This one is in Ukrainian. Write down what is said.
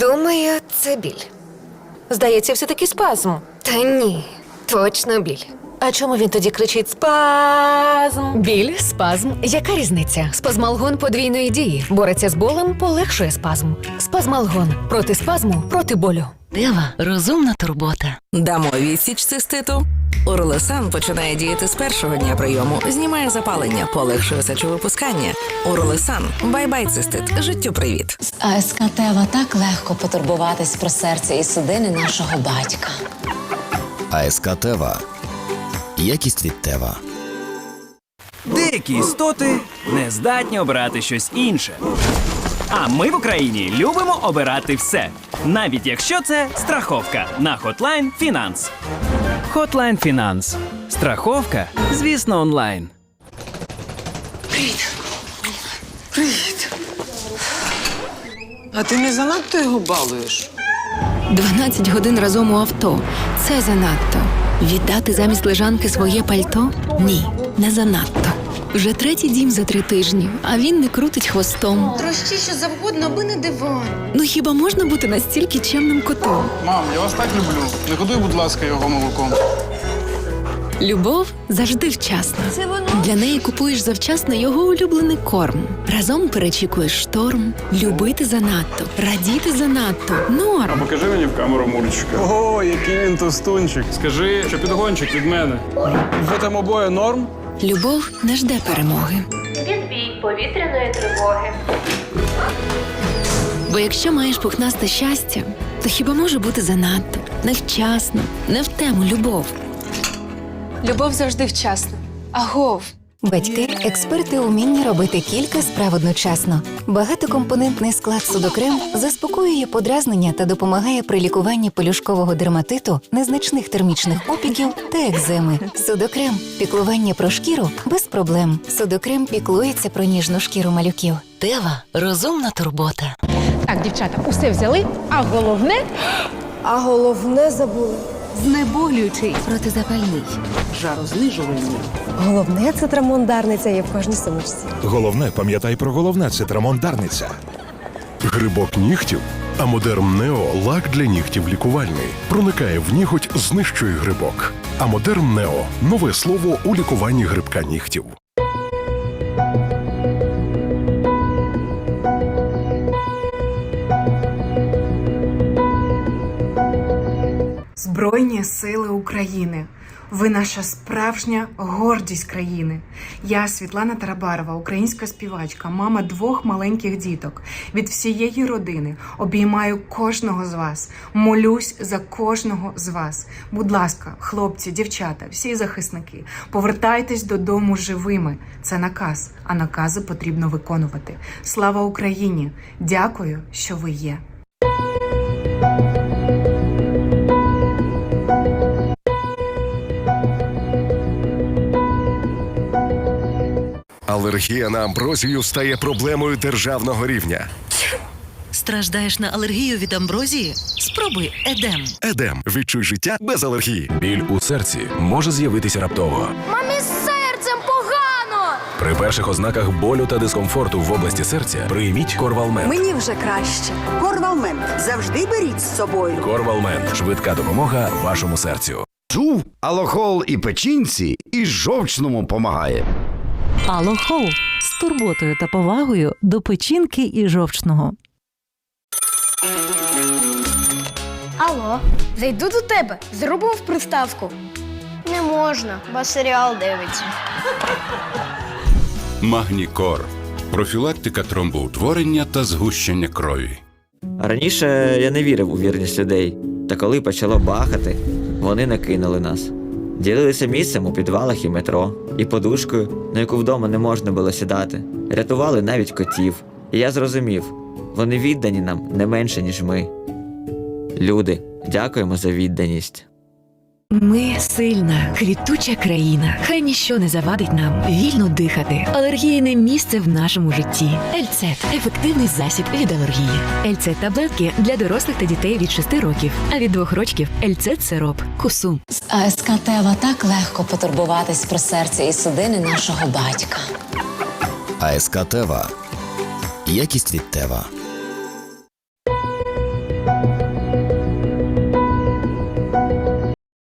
Думаю, це біль. Здається, все-таки спазм. Та ні, точно біль. А чому він тоді кричить спазм? Біль, спазм. Яка різниця? Спазмалгон подвійної дії. Бореться з болем, полегшує спазм. Спазмалгон проти спазму, проти болю. Дева розумна турбота. Дамо відсіч циститу. Урлесан починає діяти з першого дня прийому, знімає запалення, полегшує сечовипускання. Урлесан, бай-бай цистит, життю привіт. З АСК так легко потурбуватись про серце і судини нашого батька. АСК Тева. Якість від Тева. Деякі істоти не здатні обирати щось інше. А ми в Україні любимо обирати все, навіть якщо це страховка на Hotline Finance. Hotline Finance. Страховка, звісно, онлайн. Привіт. А ти не занадто його балуєш? 12 годин разом у авто. Це занадто. Віддати замість лежанки своє пальто? Ні, не занадто. Вже третій дім за три тижні, а він не крутить хвостом. Трощи що завгодно, аби не диван. Ну хіба можна бути настільки чемним котом? Мам, я вас так люблю. Не годуй, будь ласка, його молоком. Любов завжди вчасна. Це воно. Для неї купуєш завчасно його улюблений корм. Разом перечікуєш шторм, любити занадто, радіти занадто. Норм. Покажи мені в камеру мурчика. Ого, який він товстунчик. Скажи, що підгончик від мене. Ви там обоє норм? Любов не жде перемоги. Відбій повітряної тривоги. Бо якщо маєш пухнасте щастя, то хіба може бути занадто, невчасно, не в тему любов. Любов завжди вчасна. Агов. Батьки експерти у вмінні робити кілька справ одночасно. Багатокомпонентний склад судокрем заспокоює подразнення та допомагає при лікуванні пелюшкового дерматиту, незначних термічних опіків та екземи. Судокрем піклування про шкіру без проблем. Судокрем піклується про ніжну шкіру малюків. Тева розумна турбота. Так, дівчата, усе взяли, а головне А головне забули. Знеболюючий. Протизапальний. Головне цитрамон дарниця є в кожній сумочці. Головне, пам'ятай про головне цитрамон дарниця. Грибок нігтів. Амодерм Нео лак для нігтів лікувальний. Проникає в ніготь, знищує грибок. Амодерм Нео нове слово у лікуванні грибка нігтів. Збройні сили України. Ви наша справжня гордість країни. Я Світлана Тарабарова, українська співачка, мама двох маленьких діток. Від всієї родини обіймаю кожного з вас. Молюсь за кожного з вас. Будь ласка, хлопці, дівчата, всі захисники, повертайтесь додому живими. Це наказ, а накази потрібно виконувати. Слава Україні! Дякую, що ви є. Алергія на амброзію стає проблемою державного рівня. Страждаєш на алергію від амброзії? Спробуй едем. Едем. Відчуй життя без алергії. Біль у серці може з'явитися раптово. Мамі з серцем погано! При перших ознаках болю та дискомфорту в області серця прийміть Корвалмент. Мені вже краще. Корвалмент завжди беріть з собою. Корвалмент. Швидка допомога вашому серцю. Чув, алохол і печінці, і жовчному помагає. Алохол з турботою та повагою до печінки і жовчного. Алло, зайду до тебе, зробимо в приставку. Не можна, бо серіал дивиться. Магнікор. Профілактика тромбоутворення та згущення крові. Раніше я не вірив у вірність людей, та коли почало бахати, вони не кинули нас. Ділилися місцем у підвалах і метро, і подушкою, на яку вдома не можна було сідати. Рятували навіть котів. І я зрозумів, вони віддані нам не менше, ніж ми. Люди, дякуємо за відданість. Ми сильна, квітуча країна. Хай ніщо не завадить нам вільно дихати. Алергійне місце в нашому житті. Ельцет ефективний засіб від алергії. Ельцет таблетки для дорослих та дітей від 6 років, а від 2 років Ельцет сироп. Кусум. З АСК Тева так легко потурбуватись про серце і судини нашого батька. АСК Тева. Якість від Тева.